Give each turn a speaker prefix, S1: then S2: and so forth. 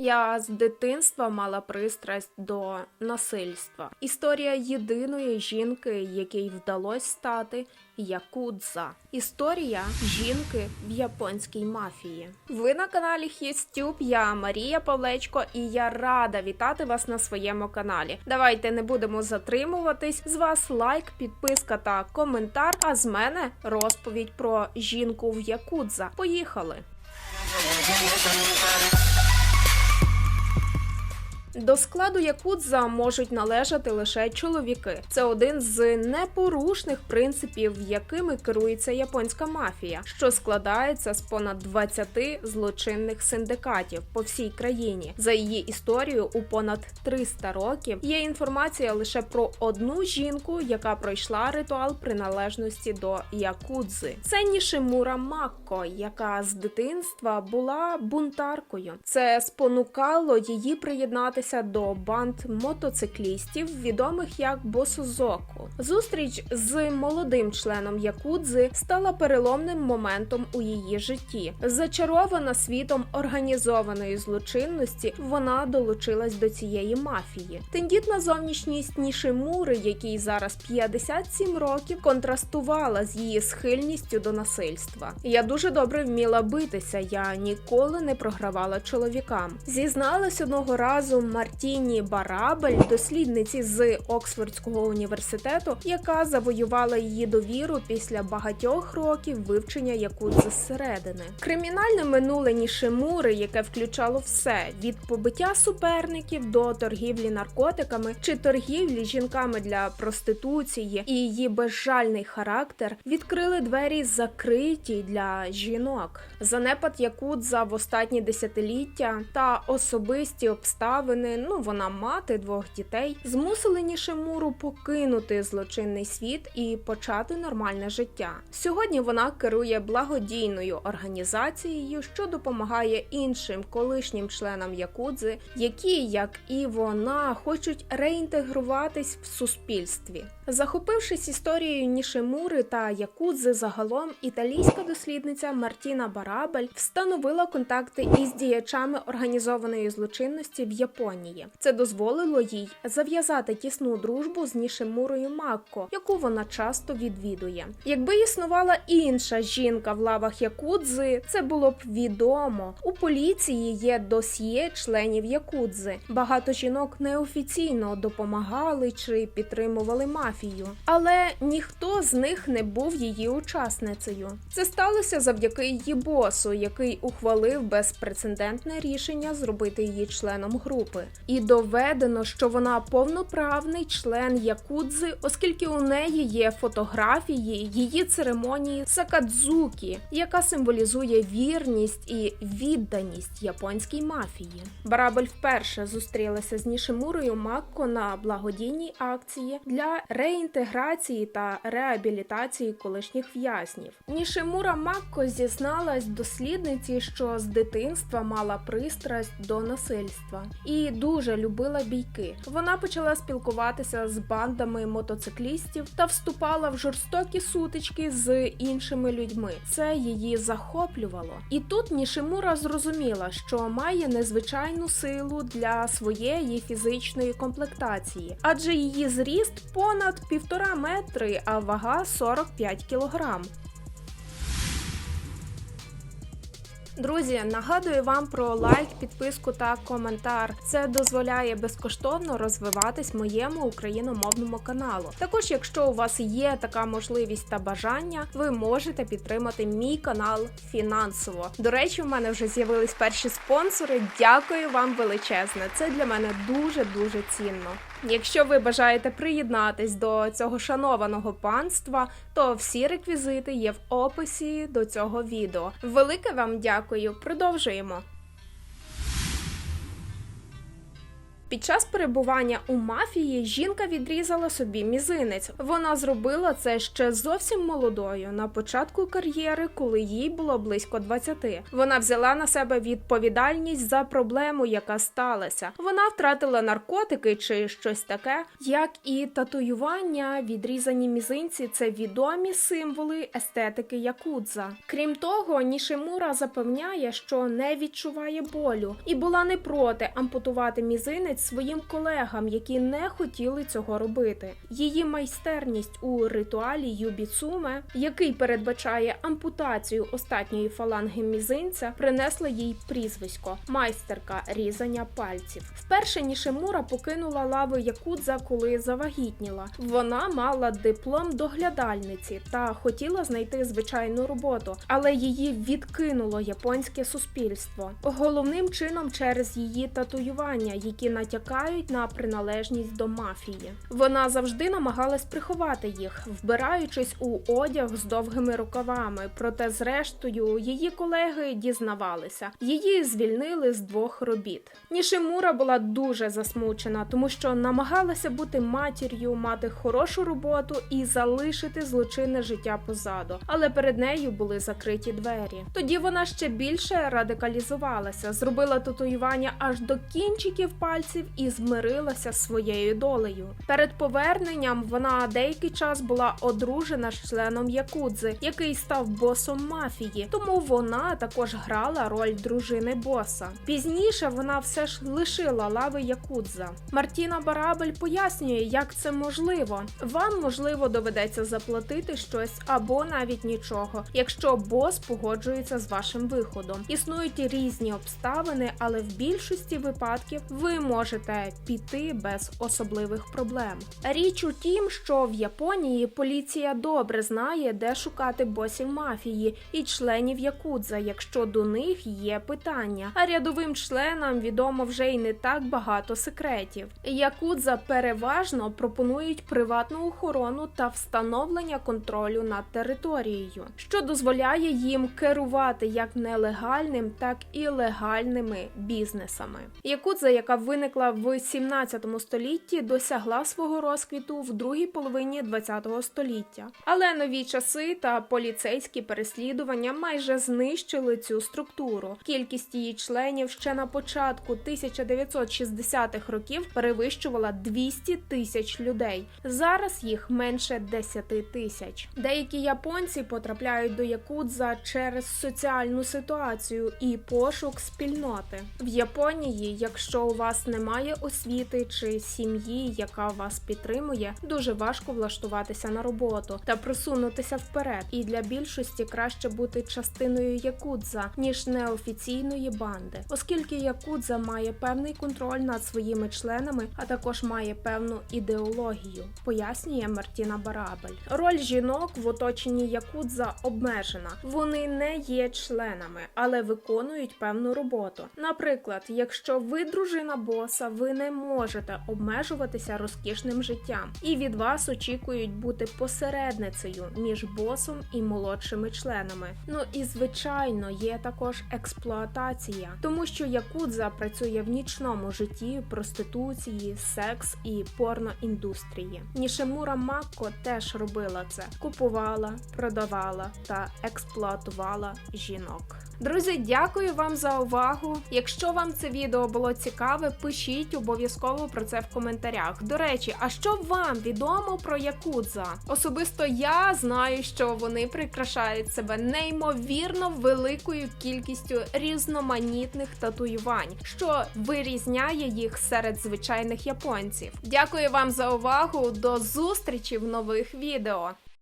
S1: Я з дитинства мала пристрасть до насильства. Історія єдиної жінки, якій вдалося стати якудза. Історія жінки в японській мафії. Ви на каналі Хістюб, я Марія Павлечко, і я рада вітати вас на своєму каналі. Давайте не будемо затримуватись. З вас лайк, підписка та коментар. А з мене розповідь про жінку в якудза. Поїхали! До складу якудза можуть належати лише чоловіки. Це один з непорушних принципів, якими керується японська мафія, що складається з понад 20 злочинних синдикатів по всій країні. За її історію у понад 300 років є інформація лише про одну жінку, яка пройшла ритуал приналежності до якудзи. Це Нішимура Макко, яка з дитинства була бунтаркою. Це спонукало її приєднатися до банд мотоциклістів, відомих як Босозоку. Зустріч з молодим членом Якудзи стала переломним моментом у її житті. Зачарована світом організованої злочинності, вона долучилась до цієї мафії. Тендітна зовнішність Нішимури, якій зараз 57 років, контрастувала з її схильністю до насильства. Я дуже добре вміла битися. Я ніколи не програвала чоловікам. Зізналась одного разу Мартіні Барабель, дослідниці з Оксфордського університету, яка завоювала її довіру після багатьох років вивчення якудзи зсередини. Кримінальне минуле Нішимури, яке включало все від побиття суперників до торгівлі наркотиками чи торгівлі жінками для проституції, і її безжальний характер відкрили двері закриті для жінок. Занепад якудза в останні десятиліття та особисті обставини. Ну вона мати двох дітей, змусили Нішимуру покинути злочинний світ і почати нормальне життя. Сьогодні вона керує благодійною організацією, що допомагає іншим колишнім членам якудзи, які, як і вона, хочуть реінтегруватись в суспільстві. Захопившись історією Нішимури та Якудзи загалом, італійська дослідниця Мартіна Барабель встановила контакти із діячами організованої злочинності в Японії. Це дозволило їй зав'язати тісну дружбу з Нішимурою Макко, яку вона часто відвідує. Якби існувала інша жінка в лавах Якудзи, це було б відомо. У поліції є досьє членів Якудзи. Багато жінок неофіційно допомагали чи підтримували мафію, але ніхто з них не був її учасницею. Це сталося завдяки її босу, який ухвалив безпрецедентне рішення зробити її членом групи. І доведено, що вона повноправний член Якудзи, оскільки у неї є фотографії її церемонії Сакадзукі, яка символізує вірність і відданість японській мафії. Барабель вперше зустрілася з Нішимурою Макко на благодійній акції для реінтеграції та реабілітації колишніх в'язнів. Нішимура Макко зізналась дослідниці, що з дитинства мала пристрасть до насильства і дуже любила бійки. Вона почала спілкуватися з бандами мотоциклістів та вступала в жорстокі сутички з іншими людьми. Це її захоплювало. І тут Нішимура зрозуміла, що має незвичайну силу для своєї фізичної комплектації, адже її зріст понад півтора метри, а вага 45 кілограм. Друзі, нагадую вам про лайк, підписку та коментар. Це дозволяє безкоштовно розвиватись моєму україномовному каналу. Також, якщо у вас є така можливість та бажання, ви можете підтримати мій канал фінансово. До речі, у мене вже з'явились перші спонсори. Дякую вам величезне. Це для мене дуже дуже цінно. Якщо ви бажаєте приєднатись до цього шанованого панства, то всі реквізити є в описі до цього відео. Велике вам дякую. Продовжуємо. Під час перебування у мафії жінка відрізала собі мізинець. Вона зробила це ще зовсім молодою на початку кар'єри, коли їй було близько 20. Вона взяла на себе відповідальність за проблему, яка сталася. Вона втратила наркотики чи щось таке, як і татуювання, відрізані мізинці це відомі символи естетики якудза. Крім того, Нішимура запевняє, що не відчуває болю і була не проти ампутувати мізинець своїм колегам, які не хотіли цього робити. Її майстерність у ритуалі Юбіцуме, який передбачає ампутацію остатньої фаланги мізинця, принесла їй прізвисько майстерка різання пальців. Вперше Нішимура покинула лави Якудза, коли завагітніла. Вона мала диплом доглядальниці та хотіла знайти звичайну роботу, але її відкинуло японське суспільство. Головним чином через її татуювання, які натякають на приналежність до мафії. Вона завжди намагалась приховати їх, вбираючись у одяг з довгими рукавами. Проте, зрештою, її колеги дізнавалися. Її звільнили з двох робіт. Нішимура була дуже засмучена, тому що намагалася бути матір'ю, мати хорошу роботу і залишити злочинне життя позаду. Але перед нею були закриті двері. Тоді вона ще більше радикалізувалася, зробила татуювання аж до кінчиків пальців і змирилася з своєю долею. Перед поверненням вона деякий час була одружена з членом Якудзи, який став босом мафії, тому вона також грала роль дружини боса. Пізніше вона все ж лишила лави Якудза. Мартіна Барабель пояснює, як це можливо. Вам можливо доведеться заплатити щось або навіть нічого, якщо бос погоджується з вашим виходом. Існують різні обставини, але в більшості випадків ви можете піти без особливих проблем. Річ у тім, що в Японії поліція добре знає, де шукати босів мафії і членів якудза, якщо до них є питання. А рядовим членам відомо вже й не так багато секретів. Якудза переважно пропонують приватну охорону та встановлення контролю над територією, що дозволяє їм керувати як нелегальним, так і легальними бізнесами. Якудза, яка виникла в 17 столітті, досягла свого розквіту в другій половині 20 століття. Але нові часи та поліцейські переслідування майже знищили цю структуру. Кількість її членів ще на початку 1960-х років перевищувала 200 тисяч людей. Зараз їх менше 10 тисяч. Деякі японці потрапляють до якудза через соціальну ситуацію і пошук спільноти. В Японії, якщо у вас немає освіти чи сім'ї, яка вас підтримує, дуже важко влаштуватися на роботу та просунутися вперед. І для більшості краще бути частиною якудза, ніж неофіційної банди, оскільки якудза має певний контроль над своїми членами, а також має певну ідеологію, пояснює Мартіна Барабель. Роль жінок в оточенні якудза обмежена. Вони не є членами, але виконують певну роботу. Наприклад, якщо ви дружина боса, ви не можете обмежуватися розкішним життям, і від вас очікують бути посередницею між босом і молодшими членами. Ну і звичайно є також експлуатація, тому що якудза працює в нічному житті, проституції, секс і порноіндустрії. Нішимура Макко теж робила це: купувала, продавала та експлуатувала жінок. Друзі, дякую вам за увагу. Якщо вам це відео було цікаве, пишіть обов'язково про це в коментарях. До речі, а що вам відомо про якудза? Особисто я знаю, що вони прикрашають себе неймовірно великою кількістю різноманітних татуювань, що вирізняє їх серед звичайних японців. Дякую вам за увагу. До зустрічі в нових відео.